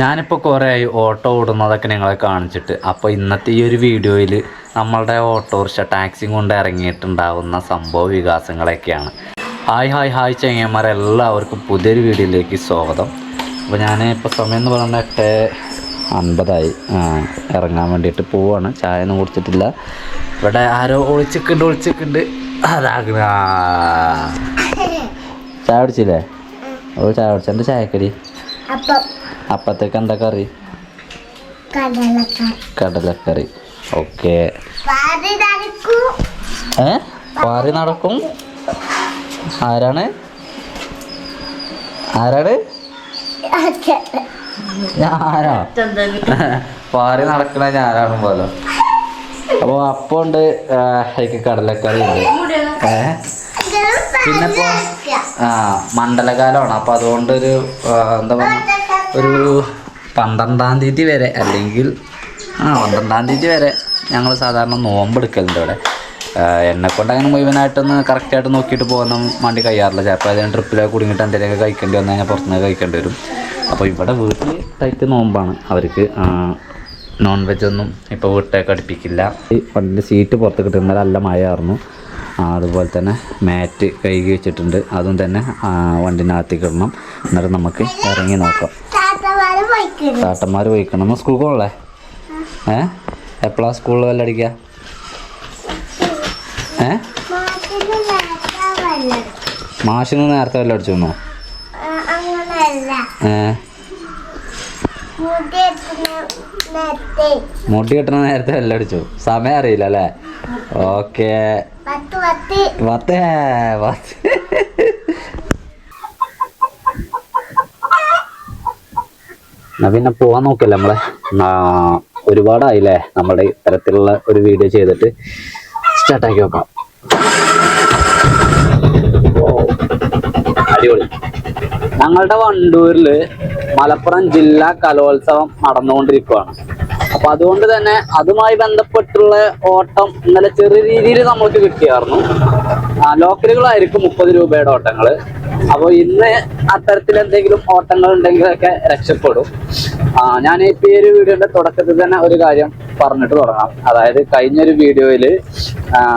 ഞാനിപ്പോൾ കുറേ ആയി ഓട്ടോ ഓടുന്നതൊക്കെ നിങ്ങളെ കാണിച്ചിട്ട്. അപ്പോൾ ഇന്നത്തെ ഈ ഒരു വീഡിയോയിൽ നമ്മളുടെ ഓട്ടോറിക്ഷ ടാക്സി കൊണ്ട് ഇറങ്ങിയിട്ടുണ്ടാവുന്ന സംഭവ വികാസങ്ങളൊക്കെയാണ്. ഹായ് ഹായ് ഹായ് ചെങ്ങന്മാർ എല്ലാവർക്കും പുതിയൊരു വീഡിയോയിലേക്ക് സ്വാഗതം. അപ്പോൾ ഞാൻ ഇപ്പോൾ സമയം എന്ന് പറയുന്നത് എട്ട് അൻപതായി. ഇറങ്ങാൻ വേണ്ടിയിട്ട് പോവാണ്. ചായ ഒന്നും കുടിച്ചിട്ടില്ല. ഇവിടെ ആരോ ഒളിച്ചിട്ടുണ്ട് ഒളിച്ചിട്ടുണ്ട് അതാകണ ചായ കുടിച്ചില്ലേ? ഓ ചായ കുടിച്ചു? എന്റെ ചായക്കടി? അപ്പം. അപ്പത്തേക്ക് എന്താ കറി? കടലക്കറി. ഓക്കെ. ഏ? പാറി നടക്കും. ആരാണ്? ആരാണ്? ഞാനോ? പാറി നടക്കണ ഞാനാണ് പോലും അപ്പോൾ അപ്പം ഉണ്ട് എനിക്ക് കടലക്കറി ഉണ്ട്. ഏ? പിന്നെ ഇപ്പോ ആ മണ്ഡലകാലമാണ്. അപ്പോൾ അതുകൊണ്ട് ഒരു എന്താ പറയുക ഒരു പന്ത്രണ്ടാം തീയതി വരെ അല്ലെങ്കിൽ ആ പന്ത്രണ്ടാം തീയതി വരെ ഞങ്ങൾ സാധാരണ നോമ്പെടുക്കലുണ്ട് ഇവിടെ. എന്നെ കൊണ്ട് അങ്ങനെ മുഴുവനായിട്ടൊന്ന് കറക്റ്റായിട്ട് നോക്കിയിട്ട് പോകുന്ന വണ്ടി കഴിയാറില്ല. ചിലപ്പോൾ അതിന് ട്രിപ്പിലൊക്കെ കുടുങ്ങിയിട്ട് എന്തെങ്കിലുമൊക്കെ കഴിക്കേണ്ടി വന്നു കഴിഞ്ഞാൽ പുറത്തുനിന്ന് കഴിക്കേണ്ടി വരും. അപ്പോൾ ഇവിടെ വീട്ടിൽ ടൈറ്റ് നോമ്പാണ്. അവർക്ക് നോൺ വെജ് ഒന്നും ഇപ്പോൾ വീട്ടിലേക്ക് അടുപ്പിക്കില്ല. പണ്ട് സീറ്റ് പുറത്ത് കിട്ടുന്ന നല്ല മഴയായിരുന്നു. അതുപോലെ തന്നെ മാറ്റ് കഴുകി വെച്ചിട്ടുണ്ട്. അതും തന്നെ വണ്ടിനകത്തേക്ക് ഇടണം എന്നിട്ട് നമുക്ക് ഇറങ്ങി നോക്കാം. താട്ടന്മാർ നമ്മൾ സ്കൂളിൽ പോകണല്ലേ ഏ? എപ്പോഴാണ് സ്കൂളിൽ വല്ല അടിക്കുക ഏ? മാഷിന് നേരത്തെ വല്ല അടിച്ചു. തന്നോ ഏ? മുടി കിട്ടണ നേരത്തെ അടിച്ചു. സമയം അറിയില്ല അല്ലേ? ഓക്കെ. പത്ത് പിന്നെ പോവാൻ നോക്കല്ലേ നമ്മളെ? ഒരുപാടായില്ലേ നമ്മുടെ ഇത്തരത്തിലുള്ള ഒരു വീഡിയോ ചെയ്തിട്ട്. സ്റ്റാർട്ടാക്കി നോക്കാം. അടിപൊളി. ഞങ്ങളുടെ വണ്ടൂരിൽ മലപ്പുറം ജില്ലാ കലോത്സവം നടന്നുകൊണ്ടിരിക്കുകയാണ് അപ്പൊ അതുകൊണ്ട് തന്നെ അതുമായി ബന്ധപ്പെട്ടുള്ള ഓട്ടം ഇന്നലെ ചെറിയ രീതിയിൽ നമ്മൾക്ക് കിട്ടിയായിരുന്നു. ലോക്കലുകളായിരിക്കും മുപ്പത് രൂപയുടെ ഓട്ടങ്ങൾ അപ്പോൾ ഇന്ന് അത്തരത്തിൽ എന്തെങ്കിലും ഓട്ടങ്ങൾ ഉണ്ടെങ്കിലൊക്കെ രക്ഷപ്പെടും. ഞാൻ ഈ പേര് വീഡിയോന്റെ തുടക്കത്തിൽ തന്നെ ഒരു കാര്യം പറഞ്ഞിട്ട് തുടങ്ങാം. അതായത് കഴിഞ്ഞൊരു വീഡിയോയിൽ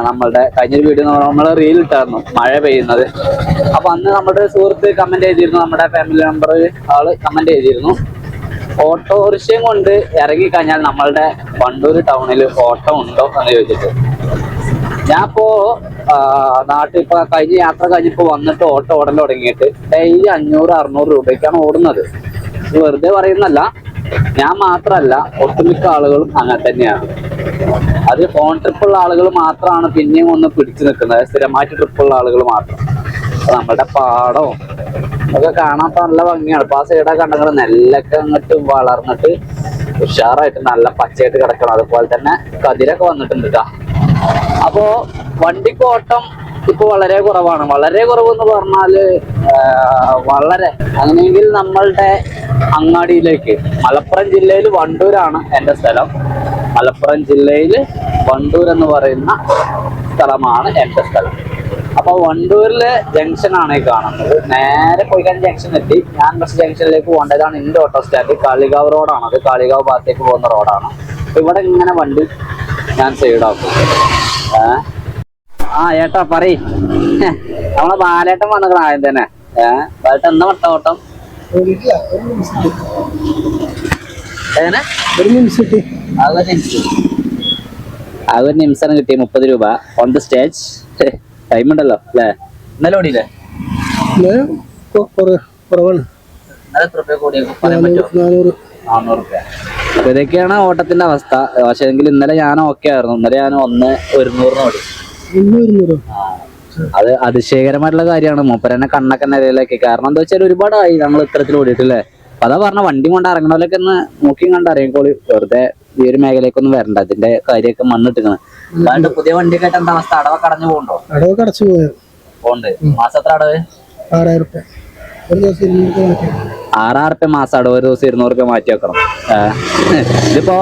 നമ്മളുടെ കഴിഞ്ഞൊരു വീഡിയോ നമ്മൾ റീൽ ഇട്ടായിരുന്നു മഴ പെയ്യുന്നത്. അപ്പൊ അന്ന് നമ്മുടെ സുഹൃത്ത് കമന്റ് ചെയ്തിരുന്നു നമ്മുടെ ഫാമിലി മെമ്പർ ആൾ കമന്റ് ചെയ്തിരുന്നു ഓട്ടോറിക്ഷയും കൊണ്ട് ഇറങ്ങി കഴിഞ്ഞാൽ നമ്മളുടെ വണ്ടൂർ ടൗണിൽ ഓട്ടോ ഉണ്ടോ എന്ന് ചോദിച്ചിട്ട് ഞാൻ ഇപ്പോ നാട്ടിൽ ഇപ്പൊ കഴിഞ്ഞ യാത്ര കഴിഞ്ഞപ്പോ വന്നിട്ട് ഓട്ടോ ഓടൽ തുടങ്ങിയിട്ട് ഡെയിലി അഞ്ഞൂറ് അറുന്നൂറ് രൂപയ്ക്കാണ് ഓടുന്നത്. ഇത് വെറുതെ പറയുന്നല്ല ഞാൻ മാത്രമല്ല ഒട്ടുമിക്ക ആളുകളും അങ്ങനെ തന്നെയാണ്. അത് ഫോൺ ട്രിപ്പുള്ള ആളുകൾ മാത്രമാണ് പിന്നെയും ഒന്ന് പിടിച്ചു നിൽക്കുന്നത് സ്ഥിരമായിട്ട് ട്രിപ്പുള്ള ആളുകൾ മാത്രം. നമ്മളുടെ പാടവും ഒക്കെ കാണാൻ നല്ല ഭംഗിയാണ്. ഇപ്പൊ ആ സൈഡൊക്കെ ഉണ്ടെങ്കിൽ നെല്ലൊക്കെ അങ്ങോട്ട് വളർന്നിട്ട് ഉഷാറായിട്ട് നല്ല പച്ചയായിട്ട് കിടക്കണം. അതുപോലെ തന്നെ കതിരൊക്കെ വന്നിട്ടുണ്ട് കേട്ടോ അപ്പോ വണ്ടിക്ക് ഓട്ടം ഇപ്പൊ വളരെ കുറവാണ്. വളരെ കുറവ് എന്ന് പറഞ്ഞാൽ വളരെ. അങ്ങനെയെങ്കിൽ നമ്മളുടെ അങ്ങാടിയിലേക്ക് മലപ്പുറം ജില്ലയിൽ വണ്ടൂരാണ് എന്റെ സ്ഥലം. മലപ്പുറം ജില്ലയിൽ വണ്ടൂർ എന്ന് പറയുന്ന സ്ഥലമാണ് എന്റെ സ്ഥലം. അപ്പൊ വണ്ടൂരിലെ ജംഗ്ഷനാണ് ഈ കാണുന്നത്. നേരെ പോയിക്കാൻ ജംഗ്ഷൻ എത്തി. ഞാൻ ബസ് ജംഗ്ഷനിലേക്ക് പോകേണ്ടതാണ് എന്റെ ഓട്ടോ സ്റ്റാൻഡ് കാളികാവ് റോഡാണ് അത് കാളികാവ് ഭാഗത്തേക്ക് പോകുന്ന റോഡാണ് ഇവിടെ ഇങ്ങനെ വണ്ടി ഞാൻ സൈഡാക്കും ഏഹ് ആ ഏട്ടാ പറ നമ്മളെ ബാലേട്ടൻ വന്നിക്കണ ആദ്യം തന്നെ. ഏഹ് ബാലേട്ടൻ എന്താ വട്ട ഓട്ടം? അതൊരു നിമിഷം കിട്ടി. മുപ്പത് രൂപ. ഓൺ ദ സ്റ്റേജ് ടൈം ഉണ്ടല്ലോ അല്ലേ? ഇന്നലെ ഓടിയില്ലേ? കുറവാണ്. അപ്പൊ ഇതൊക്കെയാണ് ഓട്ടത്തിന്റെ അവസ്ഥ. പക്ഷെ എങ്കിൽ ഇന്നലെ ഞാൻ ഓക്കെ ആയിരുന്നു. ഇന്നലെ ഞാൻ ഒന്ന് ഒരുന്നൂറിന് ഓടി. അത് അതിശയകരമായിട്ടുള്ള കാര്യമാണ്. മൂപ്പരനെ കണ്ണൊക്കെ നിലയിലാക്കി. കാരണം എന്താ വെച്ചാൽ ഒരുപാടായി. ഞങ്ങൾ ഇത്തരത്തിൽ ഓടിയിട്ടില്ലേ? അതാ പറഞ്ഞ വണ്ടി കൊണ്ട് ഇറങ്ങണവരൊക്കെ ഒന്ന് നോക്കി കണ്ട് ഇറങ്ങിക്കോളി വെറുതെ ഈ ഒരു മേഖലയ്ക്കൊന്നും വരണ്ട അതിന്റെ കാര്യമൊക്കെ മണ്ണിട്ടിക്കണം അതാണ്ട് പുതിയ വണ്ടിയൊക്കെ ആയിട്ട് എന്താ അവസ്ഥ? അടവൊക്കെ അടഞ്ഞു പോകണ്ടോ? അടവൊക്കെ അടച്ചു പോയത് പോണ്ട് എത്ര അടവ്? ആറായിരം ആറായിരം റുപ്യ മാസം അടവ് ഒരു ദിവസം ഇരുന്നൂറ് റുപ്യ മാറ്റി വെക്കണം. ഇതിപ്പോ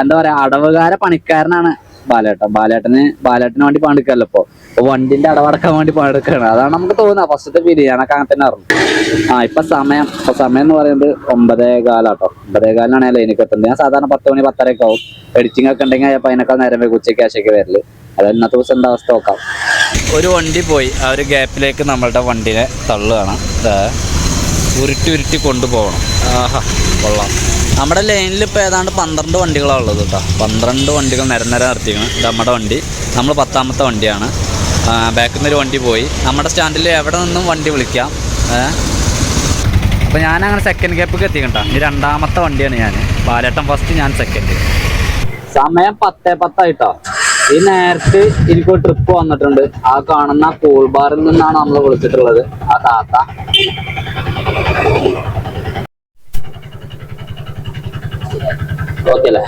എന്താ പറയാ അടവുകാര പണിക്കാരനാണ് ബാലേട്ടൻ. ബാലേട്ടന് ബാലേട്ടന് വേണ്ടി പണിക്കല്ലോ ഇപ്പൊ? വണ്ടിന്റെ അടവടക്കാൻ വേണ്ടി പണിക്കാണ് അതാണ് നമുക്ക് തോന്നുന്നത്. ഫസ്റ്റത്തെ ഫീൽ ഞാനൊക്കെ അങ്ങനെ തന്നെ അറിഞ്ഞു. ആ ഇപ്പൊ സമയം ഇപ്പൊ സമയം എന്ന് പറയുന്നത് ഒമ്പതേ കാലാട്ടോ ഒമ്പതേ കാലിനാണ് ലൈനിക്ക് എത്തുന്നത്. ഞാൻ സാധാരണ പത്ത് മണി പത്തരയൊക്കെ ആവും. എഡിറ്റിംഗ് ഒക്കെ ഉണ്ടെങ്കിൽ അപ്പൊ അതിനേക്കാൾ നേരം പോയി ഉച്ചയ്ക്ക് ആശയ്ക്ക് വരൽ. അത് ഇന്നത്തെ ദിവസം എന്താ അവസ്ഥ നോക്കാം. ഒരു വണ്ടി പോയി. ആ ഒരു ഗ്യാപ്പിലേക്ക് നമ്മളുടെ വണ്ടിനെ തള്ളുകയാണ്. ഉരുട്ടി ഉരുട്ടി കൊണ്ടുപോകണം. ആഹാ കൊള്ളാം. നമ്മുടെ ലൈനിൽ ഇപ്പോൾ ഏതാണ്ട് പന്ത്രണ്ട് വണ്ടികളാണ് ഉള്ളത് കേട്ടോ. പന്ത്രണ്ട് വണ്ടികൾ നിരനിര നിർത്തിക്കണം ഇത് നമ്മുടെ വണ്ടി. നമ്മൾ പത്താമത്തെ വണ്ടിയാണ്. ബാക്കിൽ നിന്നൊരു വണ്ടി പോയി. നമ്മുടെ സ്റ്റാൻഡിൽ എവിടെ നിന്നും വണ്ടി വിളിക്കാം? അപ്പോൾ ഞാനങ്ങനെ സെക്കൻഡ് ഗ്യാപ്പിൽ എത്തിക്കണ്ട ഈ രണ്ടാമത്തെ വണ്ടിയാണ് ഞാൻ. പാലേട്ടം ഫസ്റ്റ് ഞാൻ സെക്കൻഡ് സമയം പത്തേ പത്തായിട്ടോ. ഈ നേരത്തെ എനിക്ക് ട്രിപ്പ് വന്നിട്ടുണ്ട്. ആ കാണുന്ന കൂൾ ബാറിൽ നിന്നാണ് നമ്മൾ വിളിച്ചിട്ടുള്ളത്. ആ താത്ത. ഓക്കെ അല്ലേ?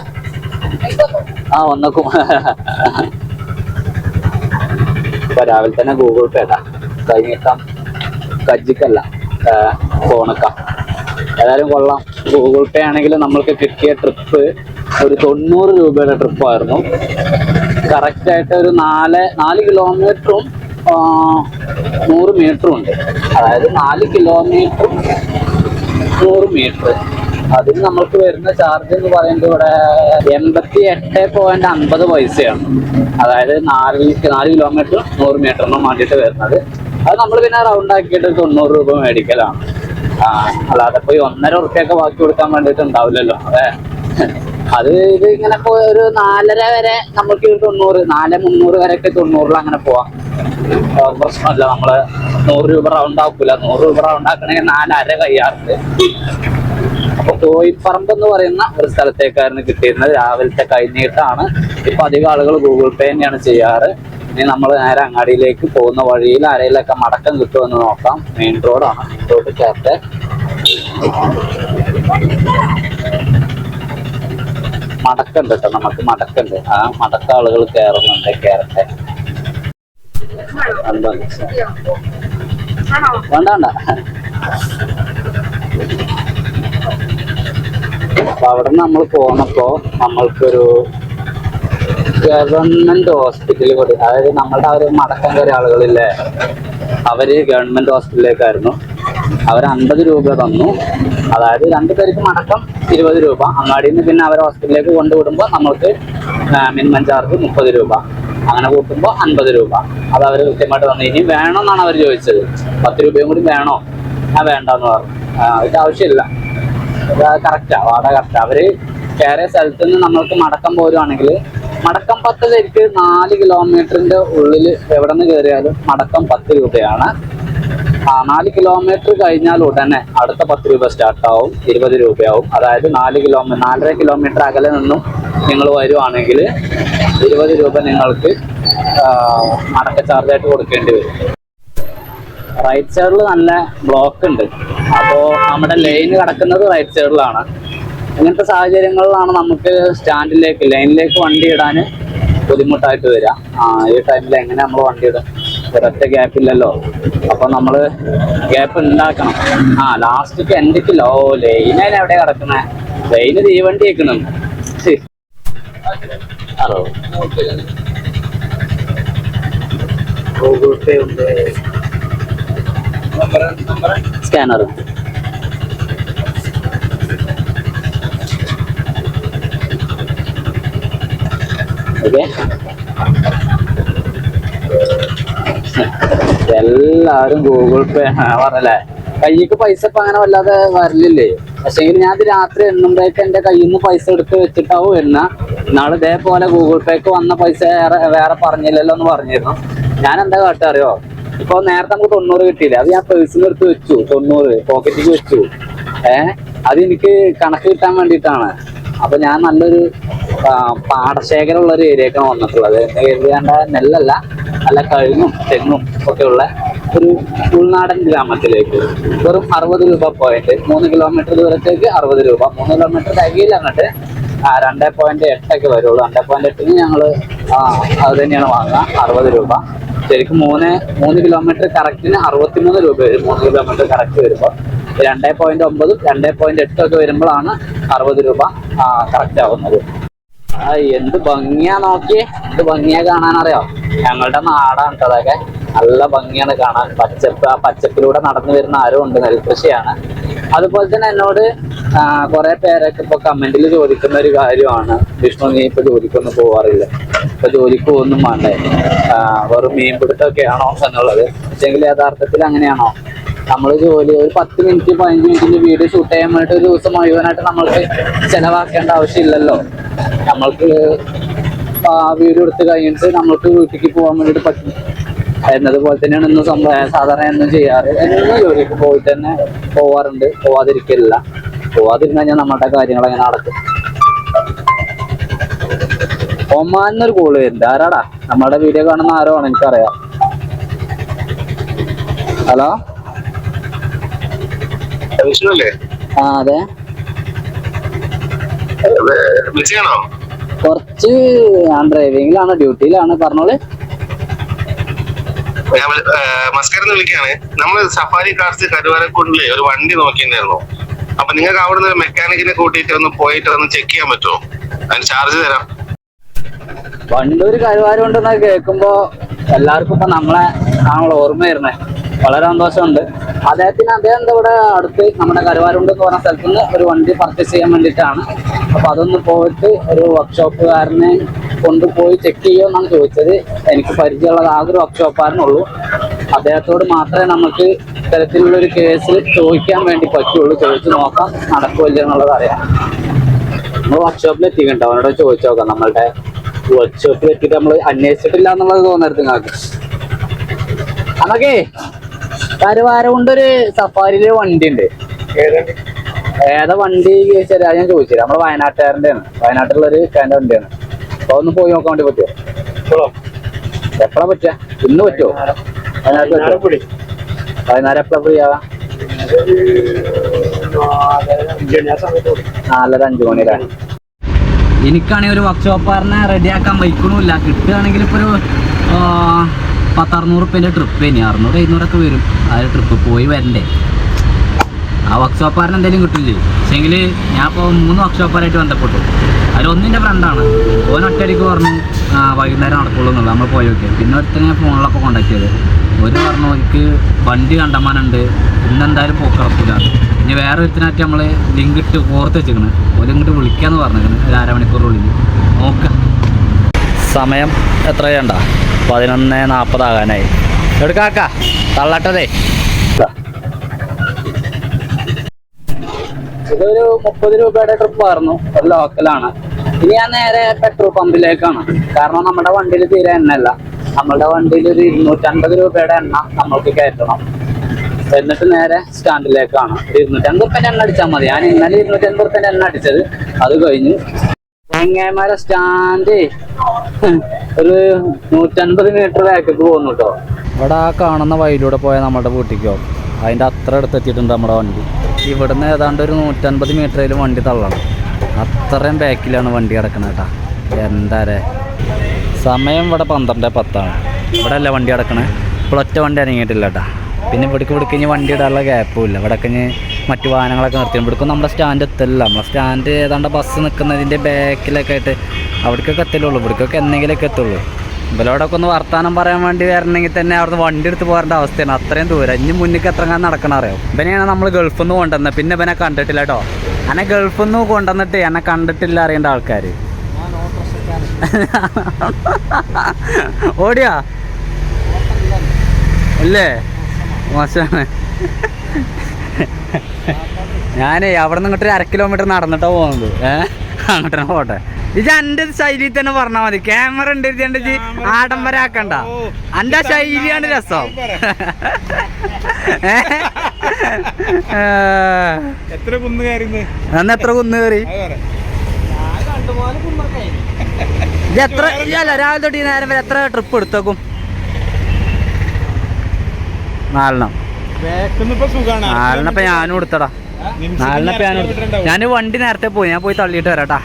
ആ വന്നേക്കും. ഇപ്പൊ രാവിലെ തന്നെ ഗൂഗിൾ പേ ഇടാ. കഴിഞ്ഞേക്കാം കജ്ജിക്കല്ല ഫോണക്കാം. ഏതായാലും കൊള്ളാം. ഗൂഗിൾ പേ ആണെങ്കിൽ നമ്മൾക്ക് കിട്ടിയ ട്രിപ്പ് ഒരു തൊണ്ണൂറ് രൂപയുടെ ട്രിപ്പായിരുന്നു കറക്റ്റായിട്ട് ഒരു നാല് നാല് കിലോമീറ്ററും നൂറ് മീറ്ററും ഉണ്ട്. അതായത് നാല് കിലോമീറ്ററും നൂറ് മീറ്റർ അതിന് നമ്മൾക്ക് വരുന്ന ചാർജ് എന്ന് പറയുന്നത് ഇവിടെ എൺപത്തി എട്ട് പോയിന്റ് അൻപത് പൈസയാണ്. അതായത് നാല് നാല് കിലോമീറ്റർ നൂറ് മീറ്ററിനും വേണ്ടിയിട്ട് വരുന്നത്. അത് നമ്മൾ പിന്നെ റൗണ്ട് ആക്കിയിട്ട് തൊണ്ണൂറ് രൂപ മേടിക്കലാണ് അല്ലാതെ ഈ ഒന്നര ഉറുപ്പ്യൊക്കെ ബാക്കി കൊടുക്കാൻ വേണ്ടിട്ട് ഉണ്ടാവില്ലല്ലോ. അതെ. അത് ഇത് ഇങ്ങനെ ഒരു നാലര വരെ നമുക്ക് തൊണ്ണൂറ് നാല് മുന്നൂറ് വരെയൊക്കെ തൊണ്ണൂറിൽ അങ്ങനെ പോവാം. പ്രശ്നമല്ല. നമ്മൾ നൂറ് രൂപ റൗണ്ട് ആക്കൂല. നൂറ് രൂപ റൗണ്ട് ആക്കണമെങ്കിൽ നാലര കയ്യാറുണ്ട്. അപ്പൊ കോയിപ്പറമ്പ് എന്ന് പറയുന്ന ഒരു സ്ഥലത്തേക്കായിരുന്നു കിട്ടിയിരുന്നത്. രാവിലത്തെ കൈനീട്ടാണ് ഇപ്പൊ അധികം ആളുകൾ ഗൂഗിൾ പേ തന്നെയാണ് ചെയ്യാറ്. ഇനി നമ്മൾ നേരെ അങ്ങാടിയിലേക്ക് പോകുന്ന വഴിയിൽ ആരെയിലൊക്കെ മടക്കം കിട്ടുമെന്ന് നോക്കാം. മെയിൻ റോഡാണ്. മെയിൻ റോഡ് ചേർത്ത് മടക്കുണ്ട് കേട്ടോ നമുക്ക് മടക്കുണ്ട്. ആ മടക്ക ആളുകൾ കയറുന്നുണ്ട് കയറട്ടെ എന്താ വേണ്ട വേണ്ട അപ്പൊ അവിടെ നമ്മൾ പോന്നപ്പോ നമ്മൾക്കൊരു ഗവൺമെന്റ് ഹോസ്പിറ്റലിൽ കൂടി അതായത് നമ്മളുടെ ആ ഒരു മടക്കം കയറിയ ആളുകളില്ലേ അവർ ഗവൺമെന്റ് ഹോസ്പിറ്റലിലേക്കായിരുന്നു അവർ അൻപത് രൂപ തന്നു. അതായത് രണ്ടു പേർക്ക് മടക്കം ഇരുപത് രൂപ. അങ്ങാടിയിൽ നിന്ന് പിന്നെ അവരെ ഹോസ്പിറ്റലിലേക്ക് കൊണ്ടുവിടുമ്പോൾ നമ്മൾക്ക് മിനിമം ചാർജ് മുപ്പത് രൂപ. അങ്ങനെ കൂട്ടുമ്പോൾ അൻപത് രൂപ. അത് അവർ കൃത്യമായിട്ട് തന്നു. ഇനി വേണമെന്നാണ് അവർ ചോദിച്ചത്. പത്ത് രൂപയും കൂടി വേണോ? ഞാൻ വേണ്ടെന്ന് പറഞ്ഞു. ആ, അതിന്റെ ആവശ്യമില്ല. കറക്റ്റാ വാട കറക്റ്റാ അവർ കയറിയ സ്ഥലത്ത് നിന്ന് നമ്മൾക്ക് മടക്കം പോരുവാണെങ്കിൽ മടക്കം പത്ത് ശരിക്ക് നാല് കിലോമീറ്ററിന്റെ ഉള്ളിൽ എവിടെ നിന്ന് കയറിയാലും മടക്കം പത്ത് രൂപയാണ്. ആ നാല് കിലോമീറ്റർ കഴിഞ്ഞാൽ ഉടനെ അടുത്ത പത്ത് രൂപ സ്റ്റാർട്ട് ആവും ഇരുപത് രൂപയാവും. അതായത് നാല് കിലോമീറ്റർ നാലര കിലോമീറ്റർ അകലെ നിന്നും നിങ്ങൾ വരുവാണെങ്കിൽ ഇരുപത് രൂപ നിങ്ങൾക്ക് മടക്ക ചാർജായിട്ട് കൊടുക്കേണ്ടി വരും. റൈറ്റ് സൈഡിൽ നല്ല ബ്ലോക്ക് ഉണ്ട്. അപ്പോൾ നമ്മുടെ ലൈൻ കിടക്കുന്നത് റൈറ്റ് സൈഡിലാണ് ഇങ്ങനത്തെ സാഹചര്യങ്ങളിലാണ് നമുക്ക് സ്റ്റാൻഡിലേക്ക് ലൈനിലേക്ക് വണ്ടി ഇടാൻ ബുദ്ധിമുട്ടായിട്ട് വരിക. ആ ഈ ടൈമിൽ എങ്ങനെ നമ്മൾ വണ്ടി ഇടും? ഒരൊറ്റ ഗ്യാപ്പ് ഇല്ലല്ലോ. അപ്പൊ നമ്മൾ ഗ്യാപ്പ് ഉണ്ടാക്കണം. ആ ലാസ്റ്റ്ക്ക് എന്തൊക്കെയില്ല ഓ ലൈനാണ് എവിടെ കിടക്കുന്നത് ലൈന് തീവണ്ടി വെക്കണം. ഹലോ ഗൂഗിൾ പേ ഉണ്ട്. സ്കാനർ. ഓക്കെ. എല്ലാരും ഗൂഗിൾ പേ പറഞ്ഞല്ലേ? കയ്യിക്ക് പൈസ ഇപ്പൊ അങ്ങനെ വല്ലാതെ വരലില്ലേ? പക്ഷെങ്കിൽ ഞാൻ അത് രാത്രി എണ്ണുമ്പോഴേക്ക് എന്റെ കയ്യിൽ നിന്ന് പൈസ എടുത്ത് വെച്ചിട്ടാവും എണ്ണ. നാളെ ഇതേപോലെ ഗൂഗിൾ പേക്ക് വന്ന പൈസ വേറെ വേറെ പറഞ്ഞില്ലല്ലോ എന്ന് പറഞ്ഞിരുന്നു. ഞാൻ എന്താ കാട്ടുക അറിയോ? ഇപ്പൊ നേരത്തെ നമുക്ക് തൊണ്ണൂറ് കിട്ടിയില്ല? അത് ഞാൻ പേഴ്സിൽ എടുത്ത് വെച്ചു തൊണ്ണൂറ് പോക്കറ്റിക്ക് വെച്ചു. ഏഹ് അത് എനിക്ക് കണക്ക് കിട്ടാൻ വേണ്ടിയിട്ടാണ്. അപ്പൊ ഞാൻ നല്ലൊരു പാടശേഖരം പാടശേഖരമുള്ള ഒരു ഏരിയക്കാണ് വന്നിട്ടുള്ളത്. എന്ന് കരുതേണ്ട നെല്ലല്ല നല്ല കഴുങ്ങും തെങ്ങും ഒക്കെ ഉള്ള ഒരു ഉൾനാടൻ ഗ്രാമത്തിലേക്ക്. വെറും അറുപത് രൂപ പോയിന്റ് മൂന്ന് കിലോമീറ്റർ ദൂരത്തേക്ക് അറുപത് രൂപ. മൂന്ന് കിലോമീറ്റർ തികയില്ല അങ്ങോട്ട് രണ്ടേ പോയിന്റ് എട്ടൊക്കെ വരുള്ളൂ. രണ്ട് പോയിന്റ് എട്ടിന് ഞങ്ങൾ അത് തന്നെയാണ് വാങ്ങുക. അറുപത് രൂപ. ശരിക്കും മൂന്ന് മൂന്ന് കിലോമീറ്റർ കറക്റ്റിന് അറുപത്തിമൂന്ന് രൂപ വരും. മൂന്ന് കിലോമീറ്റർ കറക്റ്റ് വരുമ്പോൾ. രണ്ട് പോയിന്റ് ഒമ്പതും രണ്ട് പോയിന്റ് എട്ടും ഒക്കെ വരുമ്പോഴാണ് അറുപത് രൂപ കറക്റ്റ് ആവുന്നത്. ആ എന്ത് ഭംഗിയാ നോക്കി. എന്ത് ഭംഗിയാ കാണാൻ അറിയോ ഞങ്ങളുടെ നാടാണ് കേട്ടോ അതൊക്കെ. നല്ല ഭംഗിയാണ് കാണാൻ. പച്ചപ്പ് ആ പച്ചപ്പിലൂടെ നടന്നു വരുന്ന ആരും ഉണ്ട്. നെൽകൃഷിയാണ്. അതുപോലെ തന്നെ എന്നോട് കുറെ പേരൊക്കെ ഇപ്പൊ കമന്റിൽ ചോദിക്കുന്ന ഒരു കാര്യമാണ്. വിഷ്ണു നീ ഇപ്പൊ ജോലിക്കൊന്നും പോവാറില്ല. ഇപ്പൊ ജോലിക്ക് പോകുന്നും വേണ്ടേ വെറും മീൻ പിടുത്തമൊക്കെയാണോ എന്നുള്ളത്. പക്ഷെങ്കിൽ യഥാർത്ഥത്തിൽ അങ്ങനെയാണോ? നമ്മൾ ജോലി ഒരു പത്ത് മിനിറ്റ് പതിനഞ്ച് മിനിറ്റിന്റെ വീഡിയോ ഷൂട്ട് ചെയ്യാൻ വേണ്ടി ഒരു ദിവസം മുഴുവനായിട്ട് നമ്മൾക്ക് ചെലവാക്കേണ്ട ആവശ്യമില്ലല്ലോ. നമ്മൾക്ക് വീഡിയോ എടുത്ത് കഴിഞ്ഞിട്ട് നമ്മൾക്ക് വീട്ടിലേക്ക് പോകാൻ വേണ്ടിയിട്ട് പറ്റും. എന്നതുപോലെ തന്നെയാണ് ഇന്ന് സാധാരണ എന്നും ചെയ്യാറ്. എന്നും ജോലിക്ക് പോയിട്ട് തന്നെ പോവാറുണ്ട്. പോവാതിരിക്കില്ല പോവാതിരുന്നാൽ കഴിഞ്ഞാൽ നമ്മുടെ കാര്യങ്ങൾ അങ്ങനെ നടക്കും. ഒമാനൊരു കോൾ വരുന്നുണ്ട്. ആരാടാ? നമ്മളുടെ വീഡിയോ കാണുന്ന ആരോ ആണ് എനിക്കറിയാം. ഹലോ? ആ അതെ. കുറച്ച് ഞാൻ ഡ്രൈവിംഗിലാണ് ഡ്യൂട്ടിയിലാണ് പറഞ്ഞോൾ. ഞാൻ മസ്കറിന്ന് വിളിക്കാണ് നമ്മൾ സഫാരി കാർസ് കരുവാരക്കുണ്ടിലെ ഒരു വണ്ടി നോക്കിയിട്ടുണ്ടായിരുന്നു. അപ്പൊ നിങ്ങൾക്ക് അവിടെ നിന്ന് മെക്കാനിക്കിനെ കൂട്ടിയിട്ട് ഒന്ന് പോയിട്ട് ഒന്ന് ചെക്ക് ചെയ്യാൻ പറ്റുമോ? അതിന് ചാർജ് തരാം. വണ്ടൂര് കരുവാരം ഉണ്ടെന്നൊക്കെ കേൾക്കുമ്പോ എല്ലാവർക്കും ഇപ്പൊ നമ്മളെ ആണല്ലോ ഓർമ്മ വരുന്നേ. വളരെ സന്തോഷമുണ്ട്. അദ്ദേഹത്തിന് അദ്ദേഹം ഇവിടെ അടുത്ത് നമ്മുടെ കരുവാരുണ്ട് എന്ന് പറഞ്ഞ സ്ഥലത്ത് നിന്ന് ഒരു വണ്ടി പർച്ചേസ് ചെയ്യാൻ വേണ്ടിയിട്ടാണ്. അപ്പൊ അതൊന്ന് പോയിട്ട് ഒരു വർക്ക്ഷോപ്പുകാരനെ കൊണ്ടുപോയി ചെക്ക് ചെയ്യുമെന്നാണ് ചോദിച്ചത്. എനിക്ക് പരിചയമുള്ളത് ആകെ ഒരു വർക്ക്ഷോപ്പുകാരനുള്ളൂ അദ്ദേഹത്തോട് മാത്രമേ നമുക്ക് ഇത്തരത്തിലുള്ള ഒരു കേസ് ചോദിക്കാൻ വേണ്ടി പറ്റുള്ളൂ. ചോദിച്ചു നോക്കാം നടക്കുമല്ലോ എന്നുള്ളത് അറിയാം. നമ്മൾ വർക്ക്ഷോപ്പിൽ എത്തിക്കണ്ടോ അവനോട് ചോദിച്ചു നോക്കാം. നമ്മളുടെ വർക്ക്ഷോപ്പിൽ എത്തിയിട്ട് നമ്മൾ അന്വേഷിച്ചിട്ടില്ല എന്നുള്ളത് തോന്നരുത് നിങ്ങൾക്ക്. നമുക്കേ കരുവാരം കൊണ്ടൊരു സഫാരിയിൽ വണ്ടി ഉണ്ട് ഏതാ വണ്ടി ശരിയാ ഞാൻ ചോദിച്ചില്ല. നമ്മൾ വയനാട്ടുകാരന്റെ ആണ് വയനാട്ടിലുള്ള ഒരു കാന്റെ വണ്ടിയാണ്. അപ്പൊ ഒന്ന് പോയി നോക്കാൻ വേണ്ടി പറ്റുമോ എപ്പോഴാ പറ്റുക? ഇന്ന് പറ്റുമോ വയനാട്ടിൽ പറ്റുമോ വൈകുന്നേരം എപ്പോഴാ ഫ്രീ ആവാ? നാലര അഞ്ചു മണി അല്ലേ? എനിക്കാണെങ്കിൽ ഒരു വർക്ക്ഷോപ്പറിനെ റെഡിയാക്കാൻ വയ്ക്കണമില്ല. കിട്ടുകയാണെങ്കിൽ ഇപ്പോൾ ഒരു പത്തറുന്നൂറ് റുപ്യന്റെ ട്രിപ്പ് ഇനി അറുന്നൂറ് എഴുന്നൂറൊക്കെ വരും. ആ ട്രിപ്പ് പോയി വരണ്ടേ. ആ വർക്ക്ഷോപ്പറിന് എന്തെങ്കിലും കിട്ടില്ലേ പക്ഷേങ്കിൽ ഞാൻ ഇപ്പോൾ മൂന്ന് വർക്ക്ഷോപ്പറായിട്ട് ബന്ധപ്പെട്ടു. അതിലൊന്നിന്റെ ഫ്രണ്ടാണ് ഓൻ ഒറ്റയടിക്ക് പറഞ്ഞു ആ വൈകുന്നേരം നടക്കുള്ളൂ എന്നുള്ളത്. നമ്മൾ പോയി നോക്കിയത് പിന്നെ ഒരുത്തനെ ഫോണിലൊക്കെ കോണ്ടാക്ട് ചെയ്ത്. ഒരു പറഞ്ഞു എനിക്ക് വണ്ടി കണ്ടമാനുണ്ട്. ഇന്നെന്തായാലും പോക്കിറക്കില്ല ഇനി വേറെ ഒരുത്തിനായിട്ട് നമ്മൾ ലിങ്ക് ഇട്ട് ഓർത്ത് വെച്ചിരിക്കണ്. ഒരു ഇങ്ങോട്ട് വിളിക്കാമെന്ന് പറഞ്ഞിരിക്കുന്നത് ഒരു അരമണിക്കൂറുള്ളിൽ നോക്കാം. സമയം എത്രയുണ്ട? പതിനൊന്ന് നാൽപ്പതാകാനായി എടുക്കാക്ക തള്ളട്ടതേ. ഇതൊരു മുപ്പത് രൂപയുടെ ട്രിപ്പ് ആയിരുന്നു. ഒരു ലോക്കലാണ് ഇനി ഞാൻ നേരെ പെട്രോൾ പമ്പിലേക്കാണ് കാരണം നമ്മുടെ വണ്ടിയിൽ തീരെ എണ്ണയല്ല. നമ്മുടെ വണ്ടിയിൽ ഒരു ഇരുന്നൂറ്റമ്പത് രൂപയുടെ എണ്ണ നമ്മൾക്ക് കയറ്റണം. എന്നിട്ട് നേരെ സ്റ്റാൻഡിലേക്കാണ് ഇരുന്നൂറ്റമ്പത് ഇരുന്നൂറ്റൻപത് എണ്ണ അടിച്ചാൽ മതി. ഞാൻ ഇന്നലെ ഇരുന്നൂറ്റമ്പത് റുപ്യന്റെ എണ്ണ അടിച്ചത്. അത് കഴിഞ്ഞു. എങ്ങേമാരെ സ്റ്റാൻഡ് ഒരു നൂറ്റൻപത് മീറ്റർ ബാക്കിക്ക് പോകുന്നു കേട്ടോ ഇവിടെ ആ കാണുന്ന വഴിയിലൂടെ പോയാൽ നമ്മുടെ വീട്ടിലേക്കോ അതിന്റെ അത്ര അടുത്തെത്തിയിട്ടുണ്ട് നമ്മുടെ വണ്ടി. ഇവിടുന്ന് ഏതാണ്ട് ഒരു നൂറ്റൻപത് മീറ്ററിൽ വണ്ടി തള്ളണം. അത്രയും ബാക്കിലാണ് വണ്ടി കിടക്കുന്നത് കേട്ടാ എന്താ രേ സമയം ഇവിടെ പന്ത്രണ്ട് പത്താണ്. ഇവിടെ അല്ല വണ്ടി കിടക്കണേ? ഇപ്പോൾ ഒറ്റ വണ്ടി ഇറങ്ങിയിട്ടില്ല കേട്ടാ പിന്നെ ഇവിടേക്ക് ഇവിടേക്ക് ഇനി വണ്ടി ഇടാനുള്ള ഗ്യാപ്പും ഇല്ല. ഇവിടെ ഇനി മറ്റു വാഹനങ്ങളൊക്കെ നിർത്തി ഇവിടേക്കും നമ്മുടെ സ്റ്റാൻഡ് എത്തില്ല നമ്മുടെ സ്റ്റാൻഡ് ഏതാണ്ട് ബസ് നിൽക്കുന്നതിന്റെ ബാക്കിലൊക്കെ ആയിട്ട് അവിടേക്കൊക്കെ എത്തലുള്ളൂ ഇവിടേക്കൊക്കെ എന്തെങ്കിലുമൊക്കെ എത്തുള്ളൂ. ഇവരോടൊക്കെ ഒന്ന് വർത്താനം പറയാൻ വേണ്ടി വരണമെങ്കിൽ തന്നെ അവിടുന്ന് വണ്ടി എടുത്ത് പോകേണ്ട അവസ്ഥയാണ്. അത്രയും ദൂരം. ഇനി മുന്നിൽ എത്രങ്ങാൻ നടക്കണം അറിയാം? ഇവനെയാണ് നമ്മൾ ഗൾഫിൽ നിന്ന് കൊണ്ടുവന്നത്. പിന്നെ ഇവനെ കണ്ടിട്ടില്ല കേട്ടോ. എന്നെ ഗൾഫിൽ നിന്ന് കൊണ്ടുവന്നിട്ട് എന്നെ കണ്ടിട്ടില്ല അറിയേണ്ട ആൾക്കാർ. ഓടിയാ? അല്ലേ മോശമാണ്. ഞാനേ അവിടെ നിന്ന് ഇങ്ങോട്ട് ഒരു അര കിലോമീറ്റർ നടന്നിട്ടാണ് പോകുന്നത്. ഏഹ് അങ്ങോട്ടാണ് പോട്ടെ. ഇത് എന്റെ ശൈലി തന്നെ പറഞ്ഞാ മതി. ക്യാമറ ഉണ്ട് ഇജ്ജ് ആഡംബരം ആക്കണ്ട. എന്റെ ശൈലിയാണ് രസം. എത്ര കുന്ന് അന്ന് എത്ര കുന്ന് കയറി? ഇത് എത്ര അല്ല രാവിലെ തൊട്ട് നേരം വരെ എത്ര ട്രിപ്പ് എടുത്തേക്കും? നാലെണ്ണം. നാലെണ്ണപ്പ ഞാനും എടുത്തടാ. നാലെണ്ണപ്പ ഞാൻ ഞാനും ഞാൻ വണ്ടി നേരത്തെ പോയി. ഞാൻ പോയി തള്ളിയിട്ട് വരാട്ടാ.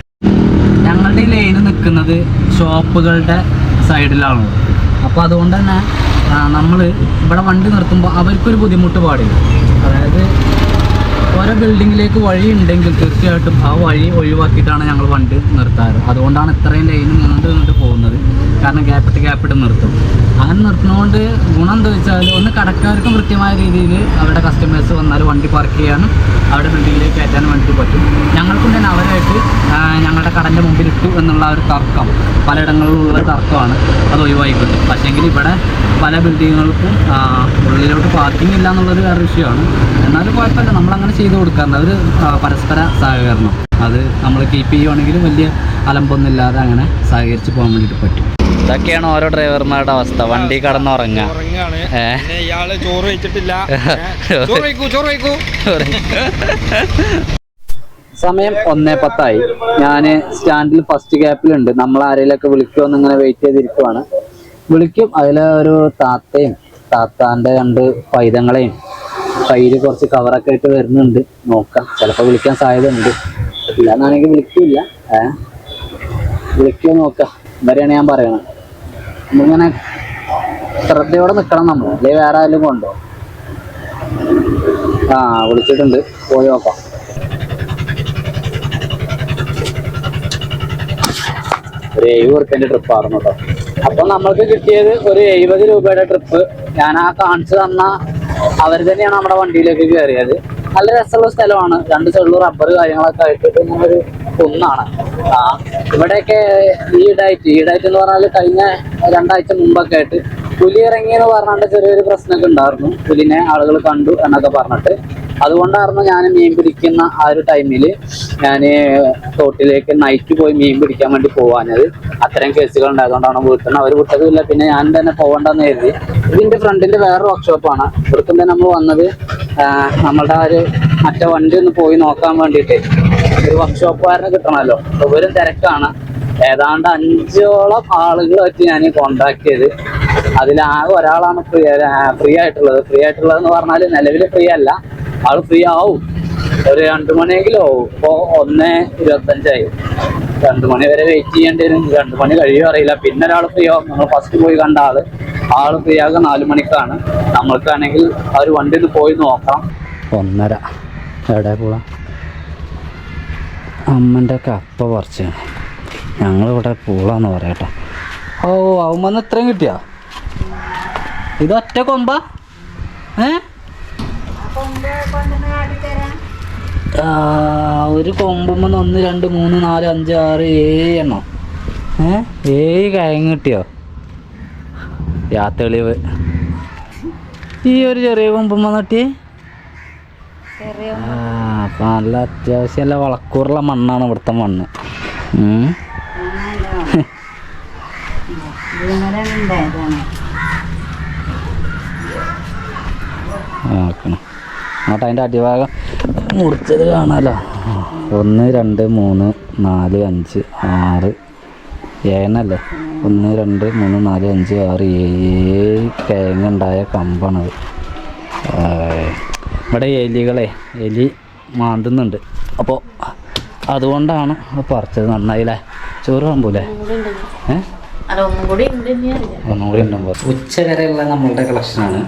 നിൽക്കുന്നത് ഷോപ്പുകളുടെ സൈഡിലാണ്. അപ്പോൾ അതുകൊണ്ട് തന്നെ നമ്മൾ ഇവിടെ വണ്ടി നിർത്തുമ്പോൾ അവർക്കൊരു ബുദ്ധിമുട്ട് പാടില്ല. അതായത് ഓരോ ബിൽഡിങ്ങിലേക്ക് വഴി ഉണ്ടെങ്കിൽ തീർച്ചയായിട്ടും ആ വഴി ഒഴിവാക്കിയിട്ടാണ് ഞങ്ങൾ വണ്ടി നിർത്താറ്. അതുകൊണ്ടാണ് ഇത്രയും ലൈൻ നീണ്ടു നിന്നിട്ട് പോകുന്നത്. കാരണം ഗ്യാപ്പിട്ട് ഗ്യാപ്പിട്ട് നിർത്തും. അങ്ങനെ നിർത്തുന്നതുകൊണ്ട് ഗുണം എന്താ വെച്ചാൽ ഒന്ന് കടക്കാർക്കും കൃത്യമായ രീതിയിൽ അവരുടെ കസ്റ്റമേഴ്സ് വന്നാൽ വണ്ടി പാർക്ക് ചെയ്യാനും അവരുടെ ബിൽഡിങ്ങിലേക്ക് കയറ്റാനും വേണ്ടി പറ്റും. ഞങ്ങൾക്കും തന്നെ അവരായിട്ട് ഞങ്ങളുടെ കടന്റെ മുമ്പിൽ ഇട്ടു എന്നുള്ള ഒരു തർക്കം പലയിടങ്ങളിലുള്ള തർക്കമാണ് അത് ഒഴിവായി കിട്ടും പക്ഷേങ്കിൽ ഇവിടെ പല ബിൽഡിങ്ങുകൾക്കും ഉള്ളിലോട്ട് പാർക്കിംഗ് ഇല്ല എന്നുള്ളൊരു വേറെ വിഷയമാണ്. എന്നാലും കുഴപ്പമില്ല. നമ്മളങ്ങനെ ചെയ്ത് കൊടുക്കാറുണ്ട്. അതൊരു പരസ്പര സഹകരണം. അത് നമ്മൾ കീപ്പ് ചെയ്യുവാണെങ്കിൽ വലിയ അലമ്പൊന്നും ഇല്ലാതെ അങ്ങനെ സഹകരിച്ച് പോകാൻ വേണ്ടിയിട്ട് പറ്റും. ഇതൊക്കെയാണ് ഓരോ ഡ്രൈവർമാരുടെ അവസ്ഥ. വണ്ടി? പിന്നെ ഇയാൾ ചോറ് വെച്ചിട്ടില്ല. സമയം ഒന്നേ പത്തായി. ഞാൻ സ്റ്റാൻഡിൽ ഫസ്റ്റ് ഗ്യാപ്പിലുണ്ട് നമ്മൾ ആരെങ്കിലൊക്കെ വിളിക്കുമെന്ന് ഇങ്ങനെ വെയിറ്റ് ചെയ്തിരിക്കുവാണ്. വിളിക്കും. അതിലെ ഒരു താത്തയും താത്താന്റെ രണ്ട് പൈതങ്ങളെയും കയ്യിൽ കുറച്ച് കവറൊക്കെ ആയിട്ട് വരുന്നുണ്ട്. നോക്കാം. ചിലപ്പോൾ വിളിക്കാൻ സാധ്യത ഉണ്ട് ഇല്ലാന്നാണെങ്കിൽ വിളിക്കില്ല. ഏ? വിളിക്കുമോ നോക്കാം. ഇവരെയാണ് ഞാൻ പറയണത്. നമ്മളിങ്ങനെ ശ്രദ്ധയോടെ നിൽക്കണം നമ്മൾ അല്ലെങ്കിൽ വേറെ ആരും കൊണ്ടോ? ആ വിളിച്ചിട്ടുണ്ട്. പോയി നോക്കാം. ഒരു എഴുപത് ട്രിപ്പ് ആയിരുന്നു കേട്ടോ അപ്പൊ നമ്മൾക്ക് കിട്ടിയത് ഒരു എഴുപത് രൂപയുടെ ട്രിപ്പ് ഞാൻ ആ കാണിച്ചു തന്ന അവർ തന്നെയാണ് നമ്മുടെ വണ്ടിയിലേക്ക് കയറിയത്. നല്ല രസമുള്ള സ്ഥലമാണ്. രണ്ട് ചെള്ളു റബ്ബർ കാര്യങ്ങളൊക്കെ ആയിട്ട് ഒരു കുന്നാണ്. ആ ഇവിടെയൊക്കെ ഈടായിട്ട് ഈടായിട്ട് എന്ന് പറഞ്ഞാൽ കഴിഞ്ഞ രണ്ടാഴ്ച മുമ്പൊക്കെ ആയിട്ട് പുലി ഇറങ്ങി എന്ന് പറഞ്ഞാണ്ട് ചെറിയൊരു പ്രശ്നമൊക്കെ ഉണ്ടായിരുന്നു. പുലിനെ ആളുകൾ കണ്ടു എന്നൊക്കെ പറഞ്ഞിട്ട്. അതുകൊണ്ടായിരുന്നു ഞാൻ മീൻ പിടിക്കുന്ന ആ ഒരു ടൈമിൽ ഞാൻ തോട്ടിലേക്ക് നൈറ്റ് പോയി മീൻ പിടിക്കാൻ വേണ്ടി പോവാഞ്ഞത്. അത്തരം കേസുകൾ ഉണ്ടായതുകൊണ്ടാണ് വീട്ടിൽ നിന്ന് അവർ വിട്ടതുമില്ല. പിന്നെ ഞാൻ തന്നെ പോകണ്ടെന്ന് കരുതി. ഇതിന്റെ ഫ്രണ്ടിന്റെ വേറെ വർക്ക്ഷോപ്പാണ് ആണ്. തന്നെ നമ്മൾ വന്നത് നമ്മളുടെ ഒരു മറ്റേ വണ്ടി ഒന്ന് പോയി നോക്കാൻ വേണ്ടിയിട്ട്. ഒരു വർക്ക്ഷോപ്പുകാരനെ കിട്ടണമല്ലോ. ഒരു തിരക്കാണ്. ഏതാണ്ട് അഞ്ചോളം ആളുകളായിട്ട് ഞാൻ കോണ്ടാക്ട് ചെയ്ത്. അതിലാകെ ഒരാളാണ് ഫ്രീ ഫ്രീ ആയിട്ടുള്ളത് ഫ്രീ ആയിട്ടുള്ളത് എന്ന് പറഞ്ഞാൽ നിലവിൽ ഫ്രീ അല്ല ആൾ ഫ്രീ ആവും ഒരു രണ്ടു മണിയെങ്കിലും ആവും. ഇപ്പൊ ഒന്ന് ഇരുപത്തഞ്ചായി. രണ്ടു മണി വരെ വെയിറ്റ് ചെയ്യേണ്ടി വരും. രണ്ടു മണി കഴിയുമോ അറിയില്ല. പിന്നെ ഒരാൾ ഫ്രീ ആവും. നമ്മൾ ഫസ്റ്റ് പോയി കണ്ട ആൾ. ആൾ ഫ്രീ ആകുക നാലു മണിക്കാണ്. നമ്മൾക്കാണെങ്കിൽ ആ ഒരു വണ്ടി ഒന്ന് പോയി നോക്കാം. ഒന്നര. എവിടെ പോവാ? അമ്മന്റെ കപ്പ പറിച്ച്. ഞങ്ങളിവിടെ പൂളാന്ന് പറയട്ടോ ഓ അവന്മാന്ന് ഇത്രയും കിട്ടിയാ? ഇത് ഒറ്റ കൊമ്പ? ഏ? ഒരു കൊമ്പുമ്പോ ഒന്ന് രണ്ട് മൂന്ന് നാല് അഞ്ച് ആറ് ഏഴ് എണ്ണം. ഏ? ഏഴ് കയങ്ങ് കിട്ടിയോ? യാ തെളിവ് ഈ ഒരു ചെറിയ കൊമ്പുമ്പോ നട്ടി അപ്പൊ നല്ല അത്യാവശ്യം നല്ല വളക്കൂറുള്ള മണ്ണാണ് ഇവിടുത്തെ മണ്ണ്. നോക്കണം എന്നിട്ട് അതിന്റെ അടിഭാഗം മുറിച്ചത് കാണാലോ. ഒന്ന് രണ്ട് മൂന്ന് നാല് അഞ്ച് ആറ് ഏനല്ലേ ഒന്ന് രണ്ട് മൂന്ന് നാല് അഞ്ച് ആറ് ഏഴ് കേങ്ങണ്ടായ കമ്പാണത്. ഇവിടെ എലികളെ എലി മാന്തുന്നുണ്ട്. അപ്പോൾ അതുകൊണ്ടാണ് അത് പറിച്ചത് നന്നായില്ലേ? ചോറ് കാണുമ്പോലേ? ഏഹ് ഒന്നും കൂടി ഉണ്ടാകുമ്പോൾ ഉച്ച വരെയുള്ള നമ്മളുടെ കളക്ഷനാണ്.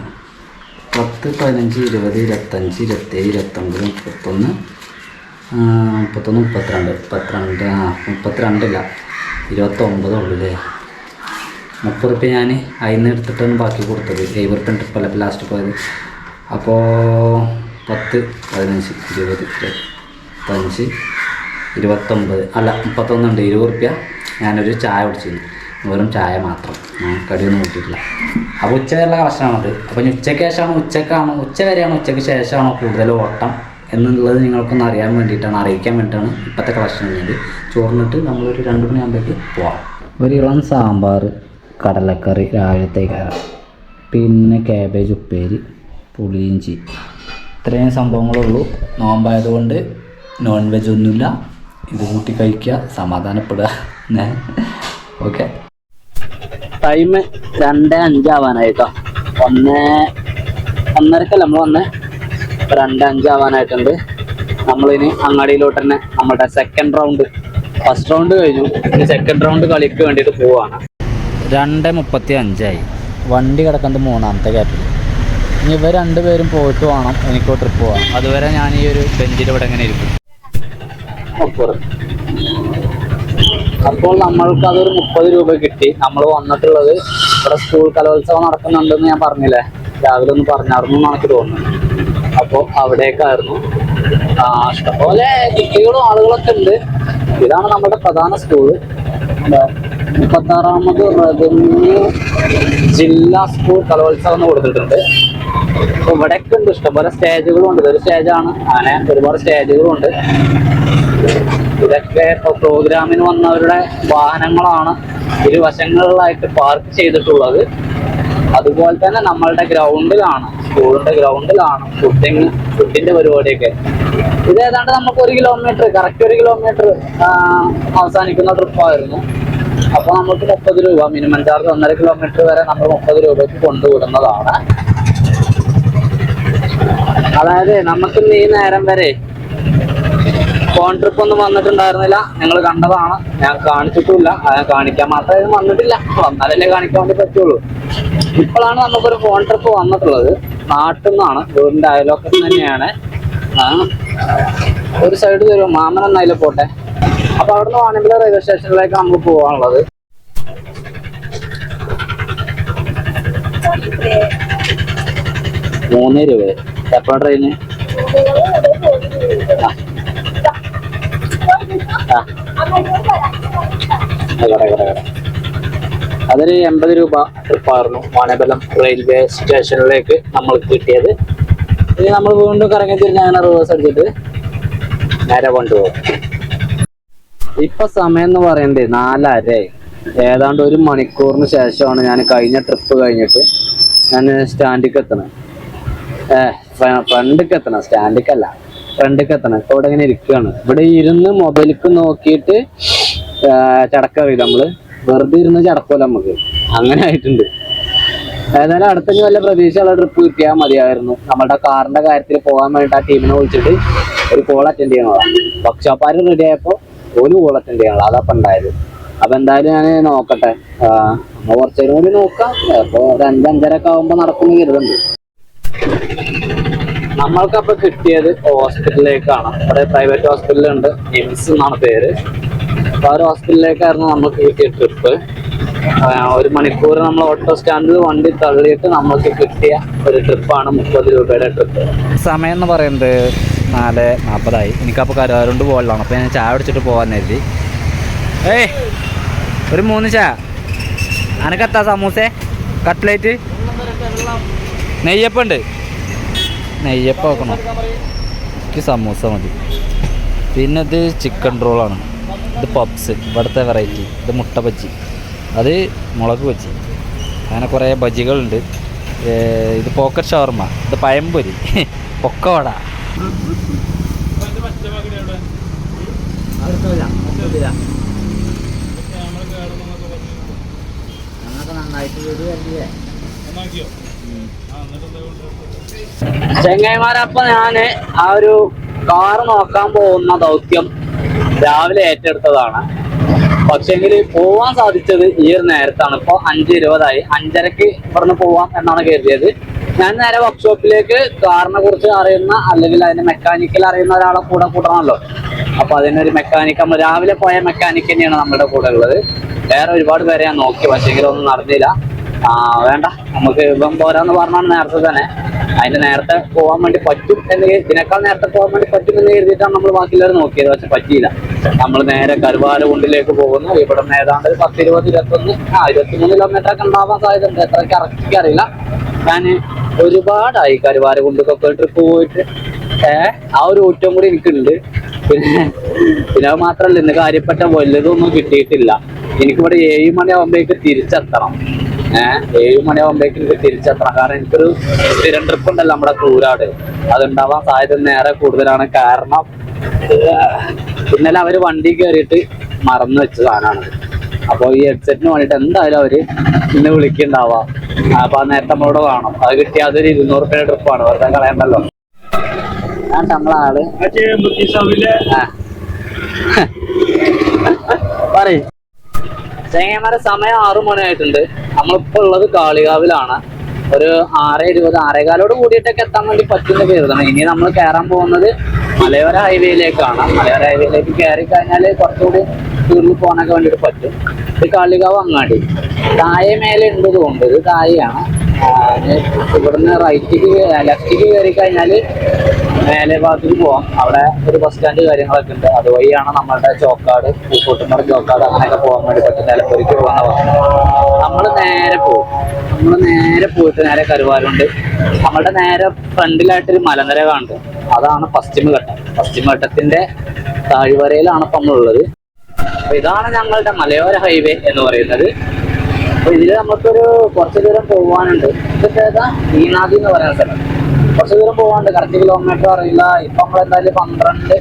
പത്ത് പതിനഞ്ച് ഇരുപത് ഇരുപത്തഞ്ച് ഇരുപത്തേഴ് ഇരുപത്തൊമ്പത് മുപ്പത്തൊന്ന് മുപ്പത്തൊന്ന് മുപ്പത്തിരണ്ട് മുപ്പത്തിരണ്ട് ആ മുപ്പത്തിരണ്ടില്ല ഇരുപത്തൊമ്പത് ഉള്ളു അല്ലേ മുപ്പത് റുപ്യ ഞാൻ അതിൽ നിന്ന് എടുത്തിട്ടാണ് ബാക്കി കൊടുത്തത്. എഴുപത് റുപ്യ ട്രിപ്പല്ല ലാസ്റ്റ് പോയത്. അപ്പോൾ പത്ത് പതിനഞ്ച് ഇരുപത് ഇരുപത്തഞ്ച് ഇരുപത്തൊമ്പത് അല്ല മുപ്പത്തൊന്നുണ്ട് ഇരുപത് റുപ്യ ഞാനൊരു ചായ കുടിച്ചിരുന്നു. വെറും ചായ മാത്രം. കടിയൊന്നും കൂട്ടിയിട്ടില്ല. അപ്പോൾ ഉച്ച വരെയുള്ള കളക്ഷനാണത്. അപ്പോൾ ഇനി ഉച്ചയ്ക്ക് ശേഷമാണോ ഉച്ചക്കാണോ ഉച്ച വരെയാണോ ഉച്ചയ്ക്ക് ശേഷമാണോ കൂടുതൽ ഓട്ടം എന്നുള്ളത് നിങ്ങൾക്കൊന്ന് അറിയാൻ വേണ്ടിയിട്ടാണ് അറിയിക്കാൻ വേണ്ടിയിട്ടാണ് ഇപ്പോഴത്തെ കളക്ഷൻ ഉള്ളത് ചോറിനിട്ട് നമ്മളൊരു രണ്ട് മണിയാകുമ്പോഴേക്ക് പോവാം. ഒരു ഇളം സാമ്പാർ കടലക്കറി രാവിലത്തെ കയറാം പിന്നെ കാബേജ് ഉപ്പേരി പുളിയിഞ്ചി ഇത്രയും സംഭവങ്ങളുള്ളൂ. നോമ്പായതുകൊണ്ട് നോൺ വെജ് ഒന്നുമില്ല. ഇത് കൂട്ടി കഴിക്കുക സമാധാനപ്പെടുക. ഓക്കെ ടൈം രണ്ട് അഞ്ചാവാനായിട്ടോ ഒന്ന് ഒന്നരക്കല്ല നമ്മൾ വന്ന്. രണ്ട് അഞ്ചാവാനായിട്ടുണ്ട് നമ്മളിനി അങ്ങാടിയിലോട്ട് തന്നെ നമ്മുടെ സെക്കൻഡ് റൗണ്ട് ഫസ്റ്റ് റൗണ്ട് കഴിഞ്ഞു. ഇനി സെക്കൻഡ് റൗണ്ട് കളിക്ക് വേണ്ടിയിട്ട് പോവാണ്. രണ്ട് മുപ്പത്തി അഞ്ചായി വണ്ടി കിടക്കുന്നത് മൂന്നാമത്തെ കയറ്റിൽ ഇനി ഇവർ രണ്ടുപേരും പോയിട്ട് വേണം എനിക്ക് ട്രിപ്പ് പോവാം അതുവരെ ഞാൻ ഈ ഒരു ബെഞ്ചിൽ ഇവിടെ ഇങ്ങനെ ഇരിക്കും. അപ്പോൾ നമ്മൾക്ക് അതൊരു മുപ്പത് രൂപ കിട്ടി. നമ്മൾ വന്നിട്ടുള്ളത് ഇവിടെ സ്കൂൾ കലോത്സവം നടക്കുന്നുണ്ടെന്ന് ഞാൻ പറഞ്ഞില്ലേ? രാവിലെ ഒന്ന് പറഞ്ഞായിരുന്നു എന്നാണ് എനിക്ക് തോന്നുന്നത്. അപ്പോൾ അവിടേക്കായിരുന്നു. ഇഷ്ടംപോലെ കുട്ടികളും ആളുകളൊക്കെ ഉണ്ട്. ഇതാണ് നമ്മുടെ പ്രധാന സ്കൂൾ മുപ്പത്താറാമത് റവന്യൂ ജില്ലാ സ്കൂൾ കലോത്സവം എന്ന് കൊടുത്തിട്ടുണ്ട്. ഇവിടെയൊക്കെ ഉണ്ട്. ഇഷ്ടംപോലെ സ്റ്റേജുകളും ഉണ്ട്. ഇതൊരു സ്റ്റേജാണ് അങ്ങനെ ഒരുപാട് സ്റ്റേജുകളും ഉണ്ട്. ഇതൊക്കെ ഇപ്പൊ പ്രോഗ്രാമിന് വന്നവരുടെ വാഹനങ്ങളാണ് ഇരുവശങ്ങളിലായിട്ട് പാർക്ക് ചെയ്തിട്ടുള്ളത്. അതുപോലെ തന്നെ നമ്മളുടെ ഗ്രൗണ്ടിലാണ് സ്കൂളിന്റെ ഗ്രൗണ്ടിലാണ് ഫുഡിങ് ഫുഡിന്റെ പരിപാടിയൊക്കെ. ഇത് ഏതാണ്ട് നമുക്ക് ഒരു കിലോമീറ്റർ കറക്റ്റ് ഒരു കിലോമീറ്റർ അവസാനിക്കുന്ന ട്രിപ്പായിരുന്നു അപ്പൊ നമുക്ക് മുപ്പത് രൂപ മിനിമം ചാർജ് ഒന്നര കിലോമീറ്റർ വരെ നമ്മൾ മുപ്പത് രൂപയ്ക്ക് കൊണ്ടുവിടുന്നതാണ്. അതായത് നമുക്ക് ഈ നേരം വരെ ഫോൺ ട്രിപ്പ് ഒന്നും വന്നിട്ടുണ്ടായിരുന്നില്ല. നിങ്ങൾ കണ്ടതാണ്. ഞാൻ കാണിച്ചിട്ടില്ല കാണിക്കാൻ മാത്രമേ വന്നിട്ടില്ല. വന്നാലല്ലേ കാണിക്കാൻ വേണ്ടി പറ്റുള്ളൂ. ഇപ്പോഴാണ് നമുക്കൊരു ഫോൺ ട്രിപ്പ് വന്നിട്ടുള്ളത്. നാട്ടിൽ നിന്നാണ് വീടിന്റെ അയലോക്കത്തിൽ തന്നെയാണ്. ഒരു സൈഡ് വരും. മാമൻ എന്നായാലും പോട്ടെ. അപ്പൊ അവിടുന്ന് വാണിമ്പല റെയിൽവേ സ്റ്റേഷനിലേക്ക് നമുക്ക് പോകാനുള്ളത്. മൂന്ന് രൂപ എപ്പോഴാണ് ട്രെയിന് അതൊരു എൺപത് രൂപ ട്രിപ്പായിരുന്നു മാനബലം റെയിൽവേ സ്റ്റേഷനിലേക്ക് നമ്മൾ കിട്ടിയത്. ഇനി നമ്മൾ വീണ്ടും കറങ്ങി തിരിഞ്ഞ് അങ്ങനെ റിവേഴ്സ് അടിച്ചിട്ട് നേരെ കൊണ്ടുപോകും. ഇപ്പൊ സമയം എന്ന് പറയണ്ടേ നാലര. ഏതാണ്ട് ഒരു മണിക്കൂറിന് ശേഷമാണ് ഞാൻ കഴിഞ്ഞ ട്രിപ്പ് കഴിഞ്ഞിട്ട് ഞാൻ സ്റ്റാൻഡിലേക്ക് എത്തണേ. ഏഹ് ഫ്രണ്ടിക്ക് എത്തണം. സ്റ്റാൻഡിക്കല്ല ഫ്രണ്ടിക്ക് എത്തണം. ഇപ്പൊ ഇവിടെ ഇങ്ങനെ ഇരിക്കുകയാണ്. ഇവിടെ ഇരുന്ന് മൊബൈലിക്ക് നോക്കിയിട്ട് ചടക്കറിയില്ല നമ്മൾ. വെറുതെ ഇരുന്ന് ചടക്കുമല്ലോ നമുക്ക്. അങ്ങനെ ആയിട്ടുണ്ട്. ഏതായാലും അടുത്ത ഇനി വല്ല പ്രതീക്ഷയുള്ള ട്രിപ്പ് കിട്ടിയാൽ മതിയായിരുന്നു. നമ്മളുടെ കാറിന്റെ കാര്യത്തിൽ പോകാൻ വേണ്ടിട്ട് ആ ടീമിനെ വിളിച്ചിട്ട് ഒരു കോൾ അറ്റൻഡ് ചെയ്യണതാണ് വർക്ക്ഷോപ്പാർ റെഡി ആയപ്പോ ഒരു കോൾ അറ്റൻഡ് ചെയ്യണം. അതപ്പം ഉണ്ടായത്. അപ്പൊ എന്തായാലും ഞാൻ നോക്കട്ടെ. കുറച്ചേരും കൂടി നോക്കാം. അപ്പൊ ഒരു അഞ്ച് അഞ്ചര ഒക്കെ ആവുമ്പോ നടക്കുന്ന കരുതുന്നുണ്ട്. നമ്മൾക്കപ്പൊ കിട്ടിയത് ഹോസ്പിറ്റലിലേക്കാണ്. അവിടെ പ്രൈവറ്റ് ഹോസ്പിറ്റലുണ്ട്. എംസ് എന്നാണ് പേര്. അപ്പൊ ആ ഹോസ്പിറ്റലിലേക്കായിരുന്നു നമുക്ക് കിട്ടിയ ട്രിപ്പ് ഒരു മണിക്കൂർ നമ്മൾ ഓട്ടോ സ്റ്റാൻഡിൽ വണ്ടി തള്ളിയിട്ട് നമ്മൾക്ക് കിട്ടിയ ഒരു ട്രിപ്പാണ് മുപ്പത് രൂപയുടെ ട്രിപ്പ് സമയം എന്ന് പറയുന്നത് നാല് നാൽപ്പതായി എനിക്കപ്പോൾ കരുവാരുണ്ട് പോകലാണ് അപ്പോൾ ഞാൻ ചായ അടിച്ചിട്ട് പോകാൻ കരുതി. ഏയ് ഒരു മൂന്ന് ചായ അനക്കെത്താ സമൂസേ? കട്ട്ലേറ്റ്? നെയ്യപ്പം ഉണ്ട് നെയ്യപ്പം വെക്കണം എനിക്ക് സമൂസ മതി. പിന്നെ ഇത് ചിക്കൻ റോളാണ് ഇത് പപ്സ് ഇവിടുത്തെ വെറൈറ്റി ഇത് മുട്ട ബജ്ജി. അത് മുളക് ബജ്ജി. അങ്ങനെ കുറേ ബജ്ജികളുണ്ട്. ഇത് പോക്കറ്റ് ഷവർമ്മ ഇത് പഴംപൊരി. പൊക്കവട. നന്നായിട്ട് വരുവല്ലേ ചെങ്ങൈമാരപ്പൊ ഞാൻ ആ ഒരു കാർ നോക്കാൻ പോകുന്ന ദൗത്യം രാവിലെ ഏറ്റെടുത്തതാണ്. പക്ഷെങ്കിൽ പോവാൻ സാധിച്ചത് ഈ ഒരു നേരത്താണ്. ഇപ്പൊ അഞ്ച് ഇരുപതായി. അഞ്ചരക്ക് ഇവിടുന്ന് പോവാം എന്നാണ് കരുതിയത്. ഞാൻ നേരെ വർക്ക്ഷോപ്പിലേക്ക് കാറിനെ കുറിച്ച് അറിയുന്ന അല്ലെങ്കിൽ അതിന്റെ മെക്കാനിക്കൽ അറിയുന്ന ഒരാളെ കൂടെ കൂട്ടണമല്ലോ. അപ്പൊ അതിനൊരു മെക്കാനിക്ക് നമ്മൾ രാവിലെ പോയ മെക്കാനിക് തന്നെയാണ് നമ്മുടെ കൂടെ ഉള്ളത്. വേറെ ഒരുപാട് പേരെ ഞാൻ നോക്കി. പക്ഷെങ്കിലൊന്നും നടന്നില്ല. ആ വേണ്ട. നമുക്ക് ഇപ്പം പോരാന്ന് പറഞ്ഞാണ് നേരത്തെ തന്നെ. അതിന്റെ നേരത്തെ പോകാൻ വേണ്ടി പറ്റും എന്ന് ഇതിനേക്കാൾ നേരത്തെ പോകാൻ വേണ്ടി പറ്റും എന്ന് കരുതിയിട്ടാണ് നമ്മൾ ബാക്കിയുള്ളവർ നോക്കിയത്. പക്ഷെ പറ്റിയില്ല. നമ്മൾ നേരെ കരുവാരകുണ്ടിലേക്ക് പോകുന്നു. ഇവിടെ ഏതാണ്ട് ഒരു പത്ത് ഇരുപത് ഇരുപത്തൊന്ന് ആ ഇരുപത്തിമൂന്ന് കിലോമീറ്റർ ഒക്കെ ഉണ്ടാവാൻ സാധ്യത ഉണ്ട് എത്ര കറക്റ്റ് അറിയില്ല. ഞാൻ ഒരുപാടായി ഒക്കെ ട്രിപ്പ് പോയിട്ട്. ഏഹ് ആ ഒരു ഊറ്റം കൂടി എനിക്കുണ്ട്. പിന്നെ പിന്നെ അത് മാത്രല്ല ഇന്ന് കാര്യപ്പെട്ട വലുതൊന്നും കിട്ടിയിട്ടില്ല. എനിക്കിവിടെ ഏഴ് മണിയാവുമ്പോഴേക്ക് തിരിച്ചെത്തണം. ഏഴ് മണിയാകുമ്പോഴേക്കും എനിക്ക് തിരിച്ചെത്തണം. പ്രകാരം എനിക്കൊരു സ്ഥിരം ട്രിപ്പ് ഉണ്ടല്ലോ നമ്മുടെ കൂരാട്. അതുണ്ടാവാൻ സാധ്യത നേരെ കൂടുതലാണ്. കാരണം ഇന്നലെ അവർ വണ്ടി കയറിയിട്ട് മറന്നു വെച്ച സാധനമാണ്. അപ്പോൾ ഈ ഹെഡ്സെറ്റിന് വേണ്ടിയിട്ട് എന്തായാലും അവർ ഇന്ന് വിളിക്കുന്നുണ്ടാവാം. അപ്പൊ ആ നേരത്തെ നമ്മളോട് കാണും അത് കിട്ടിയ അതൊരു ഇരുന്നൂറ് രൂപയുടെ ട്രിപ്പാണ് വെറുതെ കളയണ്ടല്ലോ. ഞാൻ നമ്മളാൾ പറയ്. ചെങ്ങന്മാരെ സമയം ആറു മണിയായിട്ടുണ്ട്. നമ്മളിപ്പോ ഉള്ളത് കാളികാവിലാണ്. ഒരു ആറ് ഇരുപത് ആറേകാലോട് കൂടിയിട്ടൊക്കെ എത്താൻ വേണ്ടി പറ്റുന്ന കരുതണം ഇനി നമ്മൾ കയറാൻ പോകുന്നത് മലയോര ഹൈവേയിലേക്കാണ്. മലയോര ഹൈവേയിലേക്ക് കയറി കഴിഞ്ഞാൽ കുറച്ചുകൂടി ടൂറിൽ പോകാനൊക്കെ വേണ്ടിയിട്ട് പറ്റും. ഇത് കാളികാവ് അങ്ങാടി. താഴെ മേലെ ഉണ്ട് തോന്നുന്നത് ഇത് താഴെയാണ്. ഇവിടുന്ന് റൈറ്റിക്ക് ലെഫ്റ്റിക്ക് കയറി കഴിഞ്ഞാൽ മേലെ ഭാഗത്തേക്ക് പോവാം. അവിടെ ഒരു ബസ് സ്റ്റാൻഡ് കാര്യങ്ങളൊക്കെ ഉണ്ട്. അതുവഴിയാണ് നമ്മളുടെ ചോക്കാട് പൂക്കോട്ടുമറ ചോക്കാട് അങ്ങനെയൊക്കെ പോകാൻ വേണ്ടി പറ്റും. നിലമ്പൂരിക്ക് പോകുന്ന നമ്മൾ നേരെ പോകും. നമ്മൾ നേരെ പോയിട്ട് നേരെ കരുവാരുണ്ട്. നമ്മളുടെ നേരെ ഫ്രണ്ടിലായിട്ടൊരു മലനിര കാണുന്നത് അതാണ് പശ്ചിമഘട്ടം പശ്ചിമഘട്ടത്തിന്റെ താഴ്വരയിലാണ് ഇപ്പം നമ്മളുള്ളത്. അപ്പൊ ഇതാണ് ഞങ്ങളുടെ മലയോര ഹൈവേ എന്ന് പറയുന്നത്. അപ്പൊ ഇതിൽ നമുക്കൊരു കുറച്ച് ദൂരം പോകാനുണ്ട് ഇതൊക്കെ ഏതാ? ഈനാദി എന്ന് പറയുന്ന സ്ഥലം. കുറച്ച് ദൂരം പോകാണ്ട് കറക്റ്റ് കിലോമീറ്റർ അറിയില്ല. ഇപ്പൊ നമ്മൾ എന്തായാലും പന്ത്രണ്ട്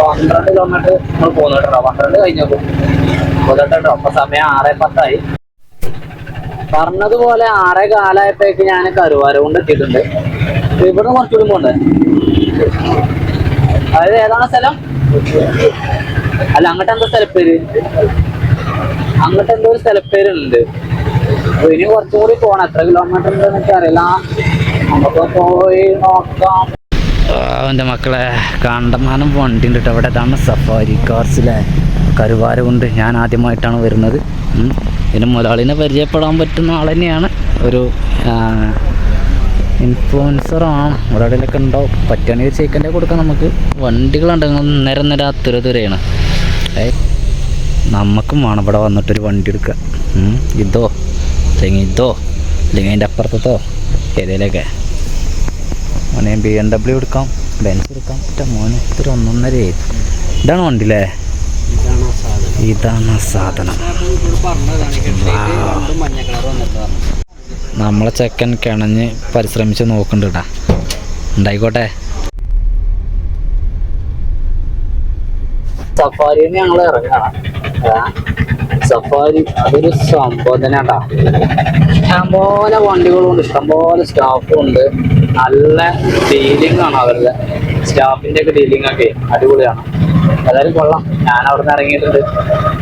പന്ത്രണ്ട് കിലോമീറ്റർ നമ്മൾ പോകുന്നുണ്ടോ പന്ത്രണ്ട് കഴിഞ്ഞപ്പോ പോകട്ടോ അപ്പൊ സമയം ആറ് പത്തായി. പറഞ്ഞതുപോലെ ആറേ കാലായപ്പോഴേക്ക് ഞാൻ കരുവാര കൊണ്ട് എത്തിയിട്ടുണ്ട്. ഇവിടെ കുറച്ചുകൂടി പോണ്ടേ? അതായത് ഏതാണ് സ്ഥലം? അല്ല അങ്ങോട്ട് എന്താ സ്ഥലപ്പേര് അങ്ങോട്ട് എന്തോ ഒരു സ്ഥലപ്പേരുണ്ട് ഇനി കുറച്ചും കൂടി പോണം. എത്ര കിലോമീറ്റർ ഉണ്ടെന്ന് എനിക്ക് അറിയില്ല എന്റെ മക്കളെ കണ്ടമാനം വണ്ടി ഉണ്ട് അവിടെ ഇതാണ് സഫാരി കാർസിലെ കരുവാര കൊണ്ട് ഞാൻ ആദ്യമായിട്ടാണ് വരുന്നത്. ഇതിന് മുതലാളിനെ പരിചയപ്പെടാൻ പറ്റുന്ന ആൾ തന്നെയാണ്. ഒരു ഇൻഫ്ലുവൻസറാണ് എവിടെയൊക്കെ ഉണ്ടാവും. പറ്റുകയാണെങ്കിൽ ചേക്കന്റെ കൊടുക്കാം നമുക്ക്. വണ്ടികളുണ്ട് നേരം നിര ഏ നമുക്കും വേണം ഇവിടെ വന്നിട്ടൊരു വണ്ടി എടുക്കുക ഇതോ അല്ലെങ്കിൽ ഇതോ അല്ലെങ്കിൽ അതിന്റെ അപ്പുറത്തോ ഏതേലൊക്കെ. മോനെ ബി എം ഡബ്ല്യു എടുക്കാം ബെൻസ് എടുക്കാം. പറ്റാ മോനെ ഇത്ര ഒന്നൊന്നര ഇതാണ് വണ്ടി അല്ലേ ഇതാണ് സാധനം. നമ്മളെ ചെക്കൻ കിണഞ്ഞ് പരിശ്രമിച്ച് നോക്കണ്ടടാ ഉണ്ടായിക്കോട്ടെ. സഫാരിയിൽ ഞങ്ങൾ ഇറങ്ങണം സഫാരി അതൊരു സംഭവം തന്നെയാണ്ടാ ഇഷ്ടംപോലെ വണ്ടികളുണ്ട് ഇഷ്ടംപോലെ സ്റ്റാഫും ഉണ്ട്. നല്ല ഡീലിംഗ് ആണ് അവരുടെ. സ്റ്റാഫിന്റെ ഒക്കെ ഡീലിംഗ് ഒക്കെ അടിപൊളിയാണ്. അതായത് കൊള്ളാം. ഞാൻ അവിടെ നിന്ന് ഇറങ്ങിയിട്ടുണ്ട്.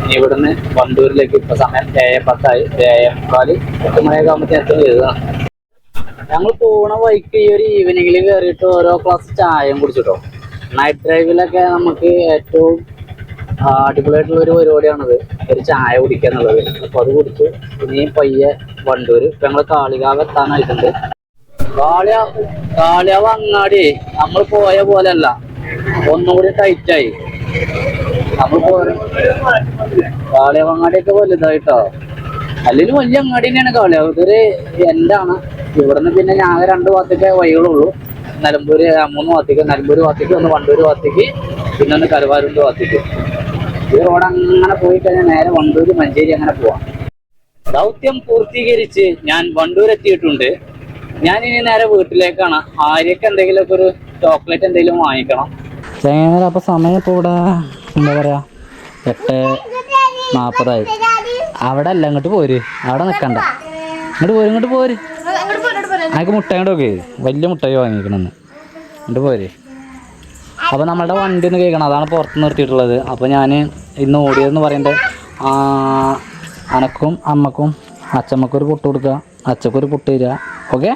ഇനി ഇവിടുന്ന് വണ്ടൂരിലേക്ക് ഇപ്പൊ സമയം ഏഴ് പത്തായി. ഏഴ് മുക്കാൽ. എട്ട് മണിയൊക്കെ ആകുമ്പോഴത്തേക്ക് എത്തും ചെയ്തതാണ് ഞങ്ങൾ പോണ വൈക്ക് ഈ ഒരു ഈവനിങ്ങിൽ കയറിയിട്ട് ഓരോ ക്ലാസ് ചായയും കുടിച്ചിട്ടോ. നൈറ്റ് ഡ്രൈവിലൊക്കെ നമുക്ക് ഏറ്റവും അടിപൊളിയായിട്ടുള്ള ഒരു പരിപാടിയാണത്. ഒരു ചായ കുടിക്കുക എന്നുള്ളത് അപ്പൊ അത് കുടിച്ചു ഇനി പയ്യെ വണ്ടൂര്. ഇപ്പൊ ഞങ്ങൾ കാളികാവ് എത്താനായിട്ടുണ്ട്. കാളിയ കാളിയാവ് വങ്ങാടി നമ്മൾ പോയ പോലെയല്ല. ഒന്നുകൂടി ടൈറ്റായി നമ്മൾ കാളിയ കാളിയാവ് അങ്ങാടിയൊക്കെ വലുതായിട്ടോ. അല്ലെങ്കിൽ വലിയ അങ്ങാടി തന്നെയാണ് കാളിയാവ് ഇതൊരു എന്താണ്? ഇവിടുന്ന് പിന്നെ ഞാൻ രണ്ട് ഭാഗത്തേക്ക് വഴികളുള്ളൂ. നിലമ്പൂര് മൂന്ന് ഭാഗത്തേക്ക് നിലമ്പൂര് ഭാഗത്തേക്ക് ഒന്ന് വണ്ടൂര് ഭാഗത്തേക്ക് പിന്നെ ഒന്ന് കരുവാരൂർ ഭാഗത്തേക്ക്. ഈ റോഡ് അങ്ങനെ പോയി കഴിഞ്ഞാൽ നേരെ വണ്ടൂര് മഞ്ചേരി അങ്ങനെ പോവാം. ദൗത്യം പൂർത്തീകരിച്ച് ഞാൻ വണ്ടൂർ എത്തിയിട്ടുണ്ട്. ഞാൻ ഇനി നേരെ വീട്ടിലേക്കാണ്. ആര്യക്ക് എന്തെങ്കിലും ഒരു ചോക്ലേറ്റ് എന്തെങ്കിലും വാങ്ങിക്കണം. ചെങ്ങനെ അപ്പൊ സമയം ഇപ്പൊ ഇവിടെ എന്താ പറയാ? എട്ട് നാപ്പതായി. അവിടെ അല്ല ഇങ്ങോട്ട് പോര്. അവിടെ നിക്കണ്ട. ഇങ്ങോട്ട് പോര് ഇങ്ങോട്ട് പോര്. എനിക്ക് മുട്ട ഇങ്ങോട്ട് നോക്കി. വലിയ മുട്ടായി വാങ്ങിക്കണമെന്ന് ഇങ്ങോട്ട് പോര്. അപ്പോൾ നമ്മളുടെ വണ്ടി ഒന്ന് കേൾക്കണം. അതാണ് പുറത്ത് നിർത്തിയിട്ടുള്ളത്. അപ്പോൾ ഞാൻ ഇന്ന് ഓടിയതെന്ന് പറയുന്നത് അനക്കും അമ്മക്കും അച്ചമ്മക്കൊരു പുട്ട് കൊടുക്കുക അച്ചക്കൊരു പുട്ട് തരിക. ഓക്കെ?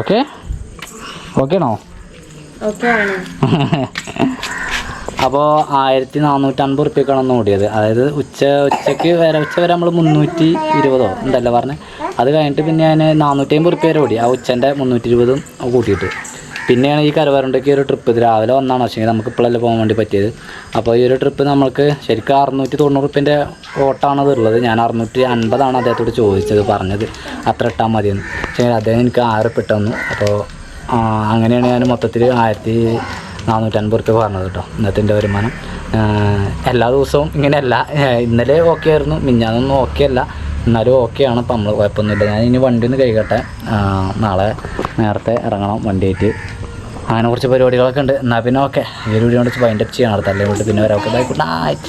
ഓക്കെ ഓക്കെ ആണോ അപ്പോൾ ആയിരത്തി നാനൂറ്റമ്പത് റുപ്യക്കാണ് ഒന്ന് ഓടിയത്. അതായത് ഉച്ച ഉച്ചയ്ക്ക് വരെ ഉച്ച വരെ നമ്മൾ മുന്നൂറ്റി ഇരുപതോ എന്തല്ല പറഞ്ഞത് അത് കഴിഞ്ഞിട്ട് പിന്നെ ഞാൻ നാനൂറ്റി അമ്പത് റുപ്യ വരെ ഓടി. ആ ഉച്ചന്റെ മുന്നൂറ്റി ഇരുപതും കൂട്ടിയിട്ട്. പിന്നെയാണ് ഈ കരുവാരുണ്ടേക്ക് ഒരു ട്രിപ്പ് ഇത് രാവിലെ വന്നാണ്. പക്ഷേ നമുക്ക് ഇപ്പോഴല്ലേ പോകാൻ വേണ്ടി പറ്റിയത്. അപ്പോൾ ഈ ഒരു ട്രിപ്പ് നമുക്ക് ശരിക്കും അറുന്നൂറ്റി തൊണ്ണൂറ് റുപ്യന്റെ ഓട്ടാണ് ഇത് ഉള്ളത്. ഞാൻ അറുന്നൂറ്റി അൻപതാണ് അദ്ദേഹത്തോട് ചോദിച്ചത് പറഞ്ഞത്. അത്ര ഇട്ടാൽ മതിയെന്ന്. പക്ഷേ അദ്ദേഹം എനിക്ക് ആറ് തന്നു. അപ്പോൾ അങ്ങനെയാണ് ഞാൻ മൊത്തത്തിൽ ആയിരത്തി നാനൂറ്റൻപത് റുപ്യ പറഞ്ഞത് കേട്ടോ ഇന്നത്തെ എന്റെ വരുമാനം എല്ലാ ദിവസവും ഇങ്ങനെയല്ല. ഇന്നലെ ഓക്കെ ആയിരുന്നു. മിഞ്ഞാന്നൊന്നും ഓക്കെ അല്ല. എന്നാലും ഓക്കെയാണ് ഇപ്പം നമ്മൾ കുഴപ്പമൊന്നുമില്ല. ഞാൻ ഇനി വണ്ടി ഒന്ന് കഴിക്കട്ടെ നാളെ നേരത്തെ ഇറങ്ങണം വണ്ടിയായിട്ട് അങ്ങനെ കുറച്ച് പരിപാടികളൊക്കെ ഉണ്ട്. എന്നാൽ പിന്നെ ഓക്കെ ഈ ഒരു വീഡിയോ കൊണ്ട് വൈൻഡപ്പ് ചെയ്യണം അടുത്തല്ലേ അല്ലെങ്കിൽ പിന്നെ വരാം. Okay bye good night